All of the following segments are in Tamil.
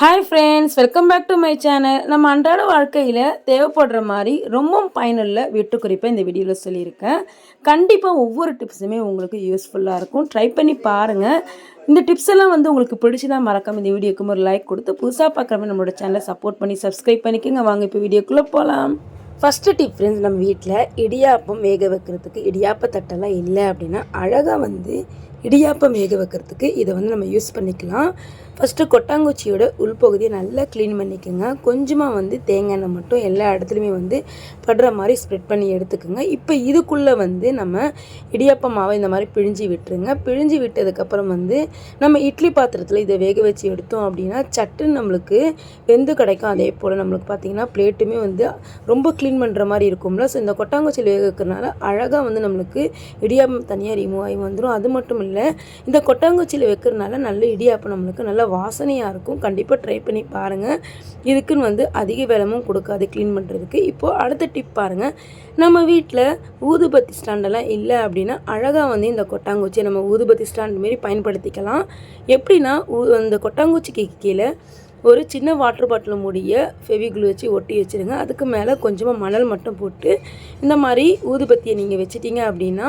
Hi friends welcome back to my channel நம்ம அன்றாட வாழ்க்கையில் தேவைப்படுற மாதிரி ரொம்பவும் பயனுள்ள வீட்டு இந்த வீடியோவில் சொல்லியிருக்கேன். கண்டிப்பாக ஒவ்வொரு டிப்ஸுமே உங்களுக்கு யூஸ்ஃபுல்லாக இருக்கும். ட்ரை பண்ணி பாருங்கள் இந்த டிப்ஸ் எல்லாம் வந்து உங்களுக்கு பிடிச்சதா மறக்காம இந்த வீடியோக்கு ஒரு லைக் கொடுத்து புதுசாக பார்க்குறவங்க நம்மளோட சேனலை சப்போர்ட் பண்ணி சப்ஸ்கிரைப் பண்ணிக்கோங்க. வாங்க இப்போ வீடியோக்குள்ளே போகலாம் ஃபஸ்ட்டு டிப் ஃப்ரெண்ட்ஸ் நம்ம வீட்டில் இடியாப்பம் வேக வைக்கிறதுக்கு இடியாப்ப தட்டெல்லாம் இல்லை அப்படின்னா அழகாக வந்து இடியாப்பம் வேக வைக்கிறதுக்கு இதை வந்து நம்ம யூஸ் பண்ணிக்கலாம். ஃபஸ்ட்டு கொட்டாங்குச்சியோட உள்பகுதியை நல்லா க்ளீன் பண்ணிக்கோங்க. கொஞ்சமாக வந்து தேங்காய் எண்ணெய் மட்டும் எல்லா இடத்துலையுமே வந்து படுற மாதிரி ஸ்ப்ரெட் பண்ணி எடுத்துக்கோங்க. இப்போ இதுக்குள்ளே வந்து நம்ம இடியாப்ப மாவை இந்த மாதிரி பிழிஞ்சு விட்டுருங்க. பிழிஞ்சு விட்டதுக்கப்புறம் வந்து நம்ம இட்லி பாத்திரத்தில் இதை வேக வச்சு எடுத்தோம் அப்படின்னா சட்டுன்னு நம்மளுக்கு வெந்து கிடைக்கும். அதே போல் நம்மளுக்கு பார்த்திங்கன்னா பிளேட்டுமே வந்து ரொம்ப க்ளீன் பண்ணுற மாதிரி இருக்கும்ல. ஸோ இந்த கொட்டாங்குச்சியில் வேக அழகாக வந்து நம்மளுக்கு இடியாப்பம் தனியாக ரிமூவ் ஆகி வந்துடும் அது மட்டும் இல்லை இந்த கொட்டாங்குச்சியில் வைக்கிறதுனால நல்ல இடியாப்பம் நம்மளுக்கு நல்ல வாசனையாக இருக்கும். கண்டிப்பாக ட்ரை பண்ணி பாருங்கள் இதுக்குன்னு வந்து அதிக விலமும் கொடுக்காது க்ளீன் பண்ணுறதுக்கு இப்போது அடுத்த டிப் பாருங்கள் நம்ம வீட்டில் ஊதுபத்தி ஸ்டாண்டெல்லாம் இல்லை அப்படின்னா அழகாக வந்து இந்த கொட்டாங்குச்சியை நம்ம ஊதுபத்தி ஸ்டாண்ட் மாரி பயன்படுத்திக்கலாம். எப்படின்னா ஊ- அந்த கொட்டாங்குச்சிக்கு கீழே ஒரு சின்ன வாட்டர் பாட்டில் மூடிய ஃபெவிகுள் வச்சு ஒட்டி வச்சுருங்க. அதுக்கு மேலே கொஞ்சமாக மணல் மட்டும் போட்டு இந்த மாதிரி ஊதுபத்தியை நீங்கள் வச்சிட்டிங்க அப்படின்னா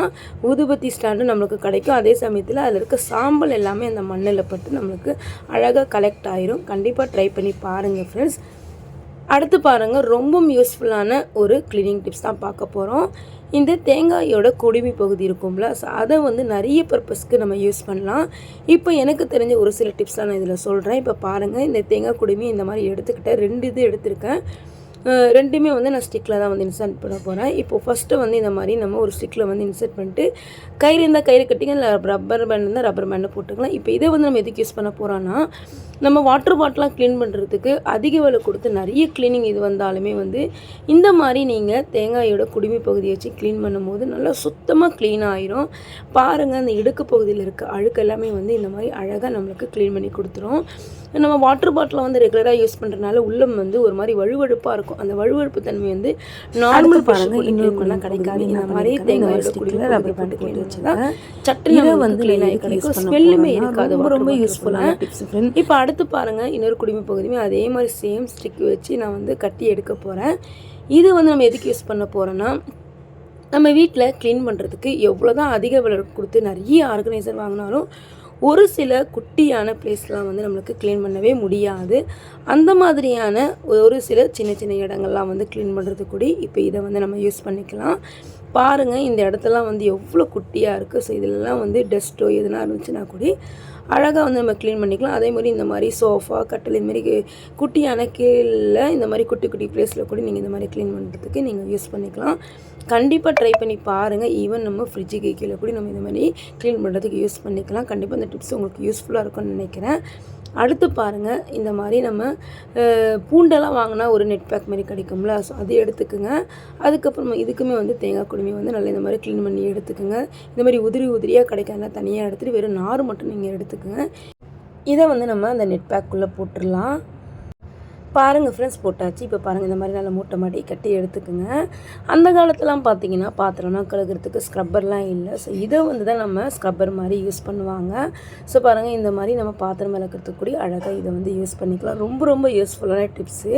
ஊதுபத்தி ஸ்டாண்டு நம்மளுக்கு கிடைக்கும். அதே சமயத்தில் அதில் இருக்க சாம்பல் எல்லாமே அந்த மண்ணில் பட்டு நம்மளுக்கு அழகாக கலெக்ட் ஆயிரும். கண்டிப்பாக ட்ரை பண்ணி பாருங்கள் ஃப்ரெண்ட்ஸ் அடுத்து பாருங்கள் ரொம்பவும் யூஸ்ஃபுல்லான ஒரு க்ளீனிங் டிப்ஸ் தான் பார்க்க போகிறோம் இந்த தேங்காயோட குடுமி பகுதி இருக்கும்ல ஸோ அதை வந்து நிறைய பர்பஸ்க்கு நம்ம யூஸ் பண்ணலாம். இப்போ எனக்கு தெரிஞ்ச ஒரு சில டிப்ஸ்லாம் நான் இதில் சொல்கிறேன் இப்போ பாருங்கள் இந்த தேங்காய் குடுமி இந்த மாதிரி எடுத்துக்கிட்டேன். ரெண்டு இது எடுத்திருக்கேன். ரெண்டுமே வந்து நான் ஸ்டிக்கில் தான் வந்து இன்சர்ட் பண்ண போகிறேன் இப்போ ஃபஸ்ட்டு வந்து இந்த மாதிரி நம்ம ஒரு ஸ்டிக்கில் வந்து இன்சர்ட் பண்ணிட்டு கயிறு இருந்தால் கயிறு கட்டிங்க இல்லை ரப்பர் பேண்ட் இருந்தால் ரப்பர் பேண்டை போட்டுக்கலாம். இப்போ இதை வந்து நம்ம எதுக்கு யூஸ் பண்ண போகிறோன்னா நம்ம வாட்டர் பாட்டிலாம் க்ளீன் பண்ணுறதுக்கு அதிக விலை கொடுத்து நிறைய க்ளீனிங் இது வந்தாலுமே வந்து இந்த மாதிரி நீங்கள் தேங்காயோட குடுமி பகுதியை வச்சு க்ளீன் பண்ணும்போது நல்லா சுத்தமாக க்ளீன் ஆயிரும். பாருங்கள் அந்த இடுக்கு பகுதியில் இருக்க அழுக்கு எல்லாமே வந்து இந்த மாதிரி அழகாக நம்மளுக்கு க்ளீன் பண்ணி கொடுத்துரும். நம்ம வாட்டர் பாட்டிலை வந்து ரெகுலராக யூஸ் பண்ணுறதுனால உள்ளம் வந்து ஒரு மாதிரி வழுவழுப்பாக இருக்கும். அந்த வழுவழுப்பு தன்மை வந்து நார்மல் பாருங்க இன்னொரு கிடைக்காது. இந்த மாதிரி தேங்காயோட குடியில் ரப்பர் பேண்ட் போட்டு வச்சுன்னா சட்டுன்னு வந்து க்ளீன் ஆகி கிடைக்கும். ஸ்மெல்லுமே இருக்காது ரொம்ப ரொம்ப யூஸ்ஃபுல்லான டிப்ஸ் இப்போ அடுத்து பாருங்க இன்னொரு குடிமை பகுதியுமே அதே மாதிரி சேம் ஸ்டிக் வச்சு நான் வந்து கட்டி எடுக்க போகிறேன் இது வந்து நம்ம எதுக்கு யூஸ் பண்ண போகிறோன்னா நம்ம வீட்டில் க்ளீன் பண்ணுறதுக்கு எவ்வளோ தான் அதிக விலை கொடுத்து நிறைய ஆர்கனைசர் வாங்கினாலும் ஒரு சில குட்டியான பிளேஸ்லாம் வந்து நம்மளுக்கு க்ளீன் பண்ணவே முடியாது. அந்த மாதிரியான ஒரு சில சின்ன சின்ன இடங்கள்லாம் வந்து க்ளீன் பண்ணுறதுக்கு கூட இப்போ இதை வந்து நம்ம யூஸ் பண்ணிக்கலாம். பாருங்கள் இந்த இடத்தெல்லாம் வந்து எவ்வளோ குட்டியாக இருக்குது ஸோ இதிலலாம் வந்து டஸ்ட்டோ எதுனா இருந்துச்சுன்னா கூட அழகாக வந்து நம்ம க்ளீன் பண்ணிக்கலாம். அதே மாதிரி இந்த மாதிரி சோஃபா கட்டில் இந்த மாதிரி குட்டியான கீழே இந்த மாதிரி குட்டி குட்டி ப்ளேஸில் கூட நீங்கள் இந்த மாதிரி க்ளீன் பண்ணுறதுக்கு நீங்கள் யூஸ் பண்ணிக்கலாம். கண்டிப்பாக ட்ரை பண்ணி பாருங்கள் ஈவன் நம்ம ஃப்ரிட்ஜுக்கு கீழே கூட நம்ம இந்த மாதிரி க்ளீன் பண்ணுறதுக்கு யூஸ் பண்ணிக்கலாம். கண்டிப்பாக இந்த டிப்ஸ் உங்களுக்கு யூஸ்ஃபுல்லாக இருக்கும்னு நினைக்கிறேன். அடுத்து பாருங்கள் இந்த மாதிரி நம்ம பூண்டெல்லாம் வாங்கினா ஒரு நெட் பேக் மாதிரி கிடைக்கும்ல ஸோ அது எடுத்துக்கோங்க. அதுக்கப்புறமா இதுக்குமே வந்து தேங்காய் குடுமையை வந்து நல்லா இந்த மாதிரி க்ளீன் பண்ணி எடுத்துக்கோங்க. இந்த மாதிரி உதிரி உதிரியாக கிடைக்காத தனியாக எடுத்துகிட்டு வெறும் நார் மட்டும் நீங்கள் எடுத்துக்கோங்க. இதை வந்து நம்ம அந்த நெட் பேக்குள்ளே போட்டுடலாம் பாருங்கள் ஃப்ரெண்ட்ஸ் போட்டாச்சு. இப்போ பாருங்கள் இந்த மாதிரி நல்லா மூட்டை மாட்டி கட்டி எடுத்துக்கோங்க. அந்த காலத்துலாம் பார்த்தீங்கன்னா பாத்திரம்லாம் கழுகுறதுக்கு ஸ்க்ரப்பர்லாம் இல்லை. ஸோ இதை வந்து தான் நம்ம ஸ்க்ரப்பர் மாதிரி யூஸ் பண்ணுவாங்க. ஸோ பாருங்கள் இந்த மாதிரி நம்ம பாத்திரம் விளக்கிறதுக்கு கூட அழகாக இதை வந்து யூஸ் பண்ணிக்கலாம். ரொம்ப ரொம்ப யூஸ்ஃபுல்லான டிப்ஸு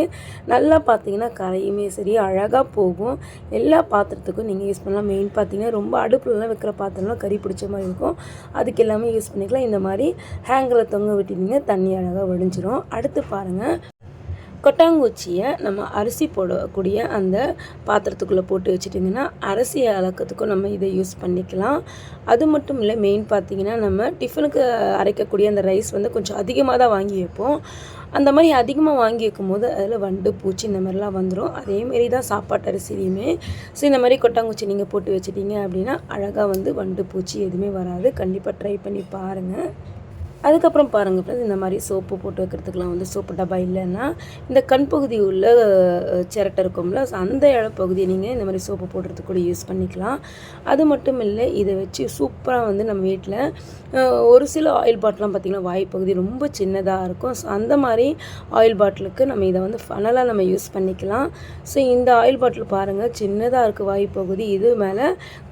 நல்லா பார்த்தீங்கன்னா கரையுமே சரி அழகாக போகும். எல்லா பாத்திரத்துக்கும் நீங்கள் யூஸ் பண்ணலாம். மெயின் பார்த்தீங்கன்னா ரொம்ப அடுப்புலலாம் வைக்கிற பாத்திரம்லாம் கறி பிடிச்ச மாதிரி இருக்கும். அதுக்கு எல்லாமே யூஸ் பண்ணிக்கலாம். இந்த மாதிரி ஹேங்கரில் தொங்க விட்டிங்கன்னா தண்ணி அழகாக வடிஞ்சிரும். அடுத்து பாருங்கள் கொட்டாங்குச்சியை நம்ம அரிசி போடக்கூடிய அந்த பாத்திரத்துக்குள்ளே போட்டு வச்சிட்டிங்கன்னா அரிசி அளக்கிறதுக்கும் நம்ம இதை யூஸ் பண்ணிக்கலாம். அது மட்டும் இல்லை மெயின் பார்த்தீங்கன்னா நம்ம டிஃபனுக்கு அரைக்கக்கூடிய அந்த ரைஸ் வந்து கொஞ்சம் அதிகமாக தான் வாங்கி வைப்போம். அந்த மாதிரி அதிகமாக வாங்கி வைக்கும்போது அதில் வண்டு பூச்சி இந்த மாதிரிலாம் வந்துடும் அதேமாரி தான் சாப்பாட்டு அரிசிலையுமே. ஸோ இந்த மாதிரி கொட்டாங்குச்சி நீங்கள் போட்டு வச்சிட்டிங்க அப்படின்னா அழகாக வந்து வண்டு பூச்சி எதுவுமே வராது. கண்டிப்பாக ட்ரை பண்ணி பாருங்கள் அதுக்கப்புறம் பாருங்கள் ஃப்ரெண்ட்ஸ் இந்த மாதிரி சோப்பு போட்டு வைக்கிறதுக்குலாம் வந்து சோப்பு டப்பா இல்லைன்னா இந்த கண் பகுதி உள்ள சிரட்டை இருக்கும்ல ஸோ அந்த பகுதியை நீங்கள் இந்த மாதிரி சோப்பு போடுறதுக்கு கூட யூஸ் பண்ணிக்கலாம். அது மட்டும் இல்லை இதை வச்சு சூப்பராக வந்து நம்ம வீட்டில் ஒரு சில ஆயில் பாட்டிலாம் பார்த்திங்கன்னா வாய் பகுதி ரொம்ப சின்னதாக இருக்கும். ஸோ அந்த மாதிரி ஆயில் பாட்டிலுக்கு நம்ம இதை வந்து ஃபனலாக நம்ம யூஸ் பண்ணிக்கலாம். ஸோ இந்த ஆயில் பாட்டில் பாருங்கள் சின்னதாக இருக்குது வாய் பகுதி. இது மேலே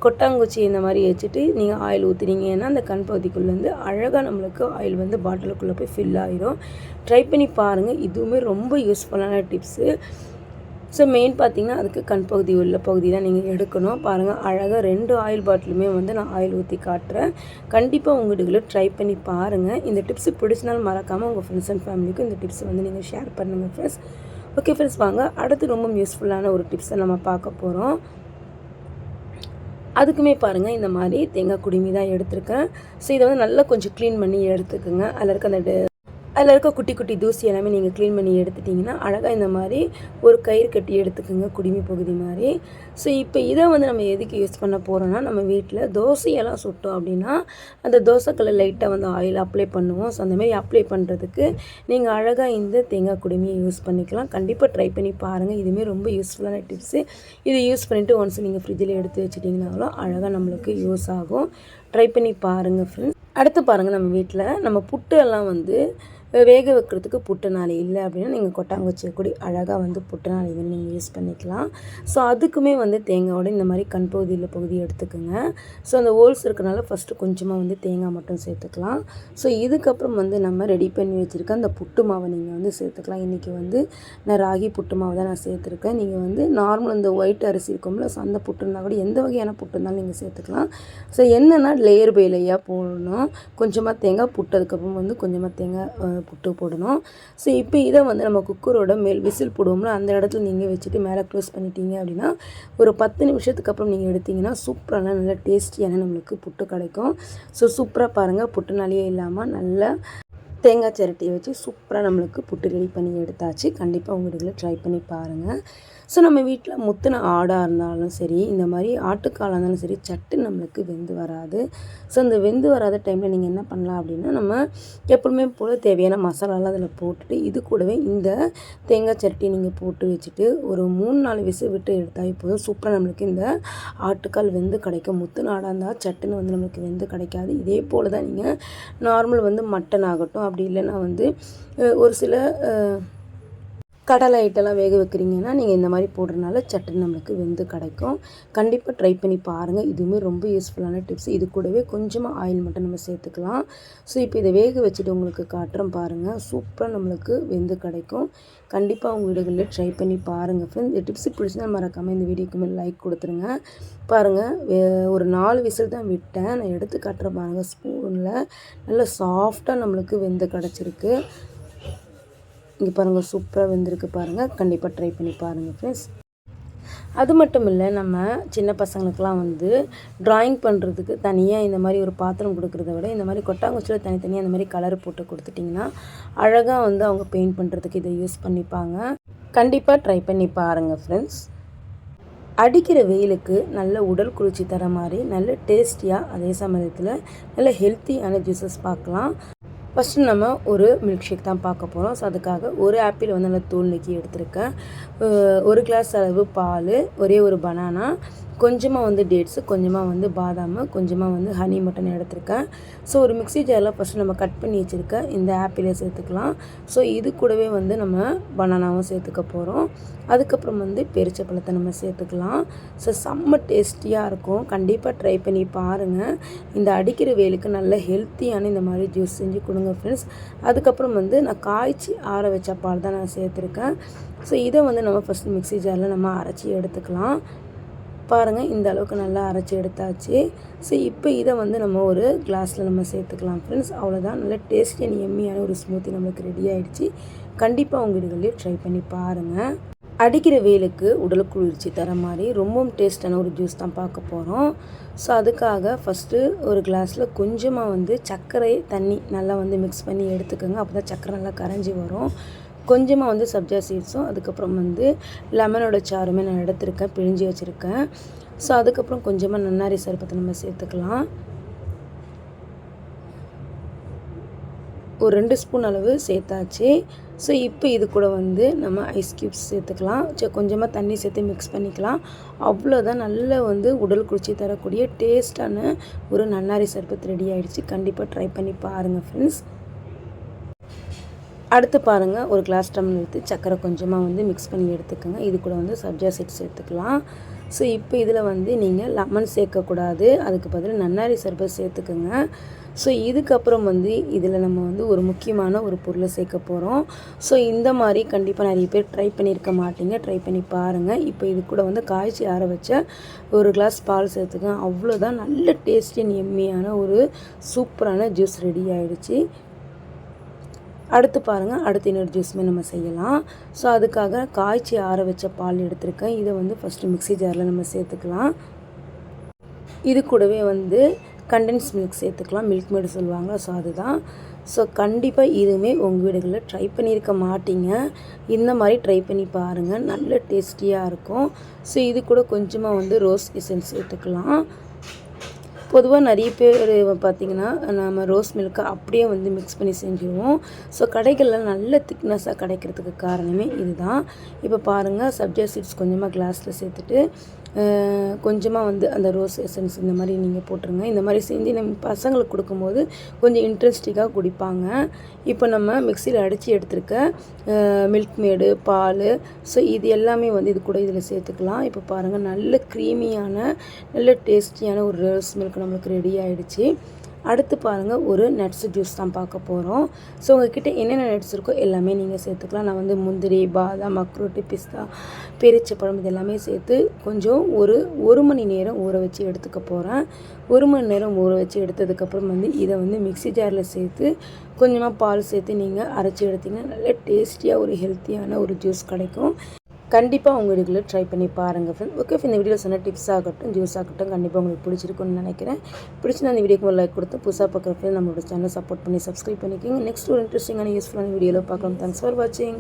கொட்டாங்குச்சி இந்த மாதிரி வச்சுட்டு நீங்கள் ஆயில் ஊற்றுனீங்கன்னா அந்த கண் பகுதிக்குள்ளேருந்து அழகாக நம்மளுக்கு ஆயில் வந்து பாட்டிலுக்குள்ளே போய் ஃபில் ஆயிரும். ட்ரை பண்ணி பாருங்கள் இதுவுமே ரொம்ப யூஸ்ஃபுல்லான டிப்ஸு ஸோ மெயின் பார்த்தீங்கன்னா அதுக்கு கண் பகுதி உள்ள பகுதி தான் நீங்கள் எடுக்கணும். பாருங்கள் அழகாக ரெண்டு ஆயில் பாட்டிலுமே வந்து நான் ஆயில் ஊற்றி காட்டுறேன். கண்டிப்பாக உங்கள் வீடுகளை ட்ரை பண்ணி பாருங்கள் இந்த டிப்ஸ் பிடிச்சினாலும் மறக்காமல் உங்கள் ஃப்ரெண்ட்ஸ் அண்ட் ஃபேமிலிக்கும் இந்த டிப்ஸ் வந்து நீங்கள் ஷேர் பண்ணுங்கள் ஃப்ரெண்ட்ஸ் ஓகே ஃப்ரெண்ட்ஸ் வாங்க. அடுத்து ரொம்ப யூஸ்ஃபுல்லான ஒரு டிப்ஸை நம்ம பார்க்க போகிறோம் அதுக்குமே பாருங்கள் இந்த மாதிரி தேங்காய் குடுமி தான் எடுத்திருக்கேன். ஸோ இதை வந்து நல்லா கொஞ்சம் க்ளீன் பண்ணி எடுத்துக்கோங்க. அதில் இருக்க அந்த அதில் இருக்க குட்டி குட்டி தூசி எல்லாமே நீங்கள் க்ளீன் பண்ணி எடுத்துட்டிங்கன்னா அழகாக இந்த மாதிரி ஒரு கயிறு கட்டி எடுத்துக்கோங்க குடிமி பகுதி மாதிரி. ஸோ இப்போ இதை வந்து நம்ம எதுக்கு யூஸ் பண்ண போகிறோன்னா நம்ம வீட்டில் தோசையெல்லாம் சுட்டோம் அப்படின்னா அந்த தோசைக்கல்ல லைட்டாக வந்து ஆயில் அப்ளை பண்ணுவோம். ஸோ அந்தமாரி அப்ளை பண்ணுறதுக்கு நீங்கள் அழகாக இந்த தேங்காய் குடுமையை யூஸ் பண்ணிக்கலாம். கண்டிப்பாக ட்ரை பண்ணி பாருங்கள் இதுவுமே ரொம்ப யூஸ்ஃபுல்லான டிப்ஸு இதை யூஸ் பண்ணிவிட்டு ஒன்ஸ் நீங்கள் ஃப்ரிட்ஜில் எடுத்து வச்சிட்டிங்கனாலும் அழகாக நம்மளுக்கு யூஸ் ஆகும். ட்ரை பண்ணி பாருங்கள் ஃப்ரெண்ட்ஸ் அடுத்து பாருங்கள் நம்ம வீட்டில் நம்ம புட்டு எல்லாம் வந்து வேக வைக்கிறதுக்கு புட்டு நாளை இல்லை அப்படின்னா நீங்கள் கொட்டாங்குச்சியை கூடி அழகாக வந்து புட்டு நாளை வந்து நீங்கள் யூஸ் பண்ணிக்கலாம். ஸோ அதுக்குமே வந்து தேங்காயோட இந்த மாதிரி கண் பகுதியில் பகுதி எடுத்துக்கோங்க. ஸோ அந்த ஹோல்ஸ் இருக்கனால ஃபஸ்ட்டு கொஞ்சமாக வந்து தேங்காய் மட்டும் சேர்த்துக்கலாம். ஸோ இதுக்கப்புறம் வந்து நம்ம ரெடி பண்ணி வச்சுருக்க அந்த புட்டு மாவை நீங்கள் வந்து சேர்த்துக்கலாம். இன்றைக்கி வந்து நான் ராகி புட்டு மாவு தான் நான் சேர்த்துருக்கேன். நீங்கள் வந்து நார்மல் இந்த ஒயிட் அரிசி இருக்கும்ல ஸோ அந்த புட்டுனா கூட எந்த வகையான புட்டு இருந்தாலும் நீங்கள் சேர்த்துக்கலாம். ஸோ என்னென்னா லேயர் பை லேயாக போடணும். கொஞ்சமாக தேங்காய் புட்டு அதுக்கப்புறம் வந்து கொஞ்சமாக தேங்காய் புட்டு போடணும். ஸோ இப்போ இதை வந்து நம்ம குக்கரோட மேல் விசில் போடுவோம்னா அந்த இடத்துல நீங்கள் வச்சுட்டு மேலே க்ளோஸ் பண்ணிட்டீங்க அப்படின்னா ஒரு பத்து நிமிஷத்துக்கு அப்புறம் நீங்கள் எடுத்திங்கன்னா சூப்பரான நல்ல டேஸ்டியான நம்மளுக்கு புட்டு கிடைக்கும். ஸோ சூப்பராக பாருங்கள் புட்டுனாலேயே இல்லாமல் நல்ல தேங்காய் சிரட்டியை வச்சு சூப்பராக நம்மளுக்கு புட்டு ரெடி பண்ணி எடுத்தாச்சு. கண்டிப்பாக உங்கள் வீட்டில் ட்ரை பண்ணி பாருங்கள் ஸோ நம்ம வீட்டில் முத்தின ஆடாக இருந்தாலும் சரி இந்த மாதிரி ஆட்டுக்காலாக இருந்தாலும் சரி சட்டு நம்மளுக்கு வெந்து வராது. ஸோ அந்த வெந்து வராத டைமில் நீங்கள் என்ன பண்ணலாம் அப்படின்னா நம்ம எப்பவுமே போல் தேவையான மசாலாலாம் அதில் போட்டுட்டு இது கூடவே இந்த தேங்காய் சட்டி நீங்கள் போட்டு வச்சுட்டு ஒரு மூணு நாலு விசு விட்டு எடுத்தால் போதும். சூப்பராக நம்மளுக்கு இந்த ஆட்டுக்கால் வெந்து கிடைக்கும். முத்தின ஆடாக இருந்தால் சட்டுன்னு வந்து நம்மளுக்கு வெந்து கிடைக்காது. இதே போல் தான் நீங்கள் நார்மல் வந்து மட்டன் ஆகட்டும் அப்படி இல்லைன்னா வந்து ஒரு சில கடலை ஐட்டெல்லாம் வேக வைக்கிறீங்கன்னா நீங்கள் இந்த மாதிரி போடுறதுனால சட்டன் நம்மளுக்கு வெந்து கிடைக்கும். கண்டிப்பாக ட்ரை பண்ணி பாருங்கள் இதுவுமே ரொம்ப யூஸ்ஃபுல்லான டிப்ஸ் இது கூடவே கொஞ்சமாக ஆயில் மட்டும் நம்ம சேர்த்துக்கலாம். ஸோ இப்போ இதை வேக வச்சுட்டு உங்களுக்கு காட்டுறோம் பாருங்கள் சூப்பராக நம்மளுக்கு வெந்து கிடைக்கும். கண்டிப்பாக உங்கள் வீடுகளில் ட்ரை பண்ணி பாருங்கள் ஃப்ரெண்ட்ஸ் இந்த டிப்ஸ் பிடிச்சினா மறக்காமல் இந்த வீடியோக்கு மேலே லைக் கொடுத்துருங்க. பாருங்கள் ஒரு நாலு விசில் தான் விட்டேன். நான் எடுத்து காட்டுறேன் பாருங்கள் ஸ்பூனில் நல்லா சாஃப்டாக நம்மளுக்கு வெந்து கிடச்சிருக்கு. இங்கே பாருங்கள் சூப்பராக வெந்திருக்கு பாருங்கள் கண்டிப்பாக ட்ரை பண்ணி பாருங்கள் ஃப்ரெண்ட்ஸ் அது மட்டும் இல்லை நம்ம சின்ன பசங்களுக்கெலாம் வந்து ட்ராயிங் பண்ணுறதுக்கு தனியாக இந்த மாதிரி ஒரு பாத்திரம் கொடுக்குறத விட இந்த மாதிரி கொட்டாங்குச்சியில் தனித்தனியாக இந்த மாதிரி கலர் போட்டு கொடுத்துட்டிங்கன்னா அழகாக வந்து அவங்க பெயிண்ட் பண்ணுறதுக்கு இதை யூஸ் பண்ணிப்பாங்க. கண்டிப்பாக ட்ரை பண்ணி பாருங்கள் ஃப்ரெண்ட்ஸ் அடிக்கிற வெயிலுக்கு நல்ல உடல் குளிர்ச்சி தர மாதிரி நல்ல டேஸ்டியாக அதே சமயத்தில் நல்ல ஹெல்த்தியான ஜூஸஸ் பார்க்கலாம். ஃபஸ்ட்டு நம்ம ஒரு மில்க் ஷேக் தான் பார்க்க போகிறோம் ஸோ அதுக்காக ஒரு ஆப்பிள் வந்து நல்லா தூள் நீக்கி எடுத்திருக்கேன். ஒரு கிளாஸ் அளவு பால் ஒரே ஒரு பனானா கொஞ்சமாக வந்து டேட்ஸு கொஞ்சமாக வந்து பாதாம் கொஞ்சமாக வந்து ஹனி மட்டன் எடுத்திருக்கேன். ஸோ ஒரு மிக்சி ஜாரில் ஃபஸ்ட்டு நம்ம கட் பண்ணி வச்சுருக்க இந்த ஆப்பிளே சேர்த்துக்கலாம். ஸோ இது கூடவே வந்து நம்ம பனானாவும் சேர்த்துக்க போகிறோம் அதுக்கப்புறம் வந்து பெரிச்ச பழத்தை நம்ம சேர்த்துக்கலாம். ஸோ செம்ம டேஸ்டியாக இருக்கும். கண்டிப்பாக ட்ரை பண்ணி பாருங்கள் இந்த அடிக்கிற வேலுக்கு நல்ல ஹெல்த்தியான இந்த மாதிரி ஜூஸ் செஞ்சு கொடுங்க ஃப்ரெண்ட்ஸ் அதுக்கப்புறம் வந்து நான் காய்ச்சி ஆற வச்ச பால் தான் நான் சேர்த்துருக்கேன். ஸோ இதை வந்து நம்ம ஃபஸ்ட் மிக்சி ஜாரில் நம்ம அரைச்சி எடுத்துக்கலாம். பாருங்கள் இந்த அளவுக்கு நல்லா அரைச்சி எடுத்தாச்சு. ஸோ இப்போ இதை வந்து நம்ம ஒரு கிளாஸில் நம்ம சேர்த்துக்கலாம் ஃப்ரெண்ட்ஸ் அவ்வளோதான் நல்ல டேஸ்டி அண்ட் எம்மியான ஒரு ஸ்மூத்தி நம்மளுக்கு ரெடி ஆகிடுச்சு கண்டிப்பாக உங்கள் வீடுகளில் ட்ரை பண்ணி பாருங்கள் அடிக்கிற வெயிலுக்கு உடல் குளிர்ச்சி தர மாதிரி ரொம்பவும் டேஸ்டான ஒரு ஜூஸ் தான் பார்க்க போகிறோம் ஸோ அதுக்காக ஃபஸ்ட்டு ஒரு கிளாஸில் கொஞ்சமாக வந்து சர்க்கரை தண்ணி நல்லா வந்து மிக்ஸ் பண்ணி எடுத்துக்கோங்க. அப்போ தான் சர்க்கரை நல்லா கரைஞ்சி வரும். கொஞ்சமாக வந்து சப்ஜா சீட்ஸும் அதுக்கப்புறம் வந்து லெமனோட சாருமே நான் எடுத்திருக்கேன் பிழிஞ்சி வச்சுருக்கேன். ஸோ அதுக்கப்புறம் கொஞ்சமாக நன்னாரி சருப்பத்தை நம்ம சேர்த்துக்கலாம். ஒரு ரெண்டு ஸ்பூன் அளவு சேர்த்தாச்சு. ஸோ இப்போ இது கூட வந்து நம்ம ஐஸ் க்யூப்ஸ் சேர்த்துக்கலாம். சரி கொஞ்சமாக தண்ணி சேர்த்து மிக்ஸ் பண்ணிக்கலாம். அவ்வளோதான் நல்ல வந்து உடல் குளிர்ச்சி தரக்கூடிய டேஸ்டான ஒரு நன்னாரி சர்பத் ரெடி ஆகிடுச்சு கண்டிப்பாக ட்ரை பண்ணி பாருங்கள் ஃப்ரெண்ட்ஸ் அடுத்து பாருங்கள் ஒரு கிளாஸ் டம்ளர் எடுத்து சர்க்கரை கொஞ்சமாக வந்து மிக்ஸ் பண்ணி எடுத்துக்கோங்க. இது கூட வந்து சப்ஜா சீட்ஸ் சேர்த்துக்கலாம் ஸோ இப்போ இதில் வந்து நீங்கள் லெமன் சேர்க்கக்கூடாது அதுக்கு பதில் நன்னாரி சர்பத் சேர்த்துக்கோங்க. ஸோ இதுக்கப்புறம் வந்து இதில் நம்ம வந்து ஒரு முக்கியமான ஒரு பொருளை சேர்க்க போகிறோம் ஸோ இந்த மாதிரி கண்டிப்பாக நிறைய பேர் ட்ரை பண்ணியிருக்க மாட்டீங்க. ட்ரை பண்ணி பாருங்கள் இப்போ இது கூட வந்து காய்ச்சி ஆற வச்ச ஒரு கிளாஸ் பால் சேர்த்துக்கோங்க. அவ்வளோதான் நல்ல டேஸ்டி எம்மியான ஒரு சூப்பரான ஜூஸ் ரெடி ஆகிடுச்சி அடுத்து பாருங்கள் அடுத்து இன்னொரு ஜூஸுமே நம்ம செய்யலாம். ஸோ அதுக்காக காய்ச்சி ஆற வச்ச பால் எடுத்திருக்கேன். இதை வந்து ஃபஸ்ட்டு மிக்ஸி ஜாரில் நம்ம சேர்த்துக்கலாம். இது கூடவே வந்து கண்டென்ஸ் மில்க் சேர்த்துக்கலாம். மில்க் மேடு சொல்லுவாங்க. ஸோ அதுதான். ஸோ கண்டிப்பாக இதுவுமே உங்கள் வீடுகளில் ட்ரை பண்ணியிருக்க மாட்டீங்க. இந்த மாதிரி ட்ரை பண்ணி பாருங்கள் நல்ல டேஸ்டியாக இருக்கும். ஸோ இது கூட கொஞ்சமாக வந்து ரோஸ் எசன்ஸ் சேர்த்துக்கலாம். பொதுவாக நிறைய பேர் பார்த்திங்கன்னா நம்ம ரோஸ் மில்க்கை அப்படியே வந்து மிக்ஸ் பண்ணி செஞ்சுருவோம். ஸோ கடைகளில் நல்ல திக்னஸாக கிடைக்கிறதுக்கு காரணமே இதுதான். இப்போ பாருங்கள் சப்ஜா சீட்ஸ் கொஞ்சமாக கிளாஸில் சேர்த்துட்டு கொஞ்சமாக வந்து அந்த ரோஸ் எசன்ஸ் இந்த மாதிரி நீங்கள் போட்டுருங்க. இந்த மாதிரி செஞ்சு நம்ம பசங்களுக்கு கொடுக்கும்போது கொஞ்சம் இன்ட்ரெஸ்டிங்காக குடிப்பாங்க. இப்போ நம்ம மிக்சியில் அடித்து எடுத்துருக்க மில்க் மேடு பால் ஸோ இது எல்லாமே வந்து இது கூட இதில் சேர்த்துக்கலாம். இப்போ பாருங்கள் நல்ல க்ரீமியான நல்ல டேஸ்டியான ஒரு ரோஸ் மில்க் நம்மளுக்கு ரெடி ஆகிடுச்சு அடுத்து பாருங்கள் ஒரு நட்ஸ் ஜூஸ் தான் பார்க்க போகிறோம் ஸோ உங்ககிட்ட என்னென்ன நட்ஸ் இருக்கோ எல்லாமே நீங்கள் சேர்த்துக்கலாம். நான் வந்து முந்திரி பாதாம் அக்ரூட்டு பிஸ்தா பெருச்சப்பழம் இது எல்லாமே சேர்த்து கொஞ்சம் ஒரு ஒரு மணி நேரம் ஊற வச்சு எடுத்துக்க போகிறேன் ஒரு மணி நேரம் ஊற வச்சு எடுத்ததுக்கப்புறம் வந்து இதை வந்து மிக்சி ஜாரில் சேர்த்து கொஞ்சமாக பால் சேர்த்து நீங்கள் அரைச்சி எடுத்திங்கன்னா நல்ல டேஸ்டியாக ஒரு ஹெல்த்தியான ஒரு ஜூஸ் கிடைக்கும். கண்டிப்பாக உங்கள் வீடுகளில் ட்ரை பண்ணி பாருங்கள் ஃப்ரெண்ட் ஓகே இந்த வீடியோ சொன்ன டிப்ஸ் ஆகட்டும் ஜூஸ் ஆகட்டும் கண்டிப்பாக உங்களுக்கு பிடிச்சிருக்குன்னு நினைக்கிறேன். பிடிச்சிருந்தா அந்த வீடியோக்கு ஒரு லைக் கொடுத்து புதுசாக பார்க்குற ஃப்ரெண்ட் நம்மளோட சேனல் சப்போர்ட் பண்ணி சப்ஸ்கிரைப் பண்ணிக்கோங்க. நெக்ஸ்ட் ஒரு இன்ட்ரெஸ்டிங்கான யூஸ்ஃபுல்லான வீடியோவில் பார்க்கலாம். தேங்க்ஸ் ஃபார் வாட்சிங்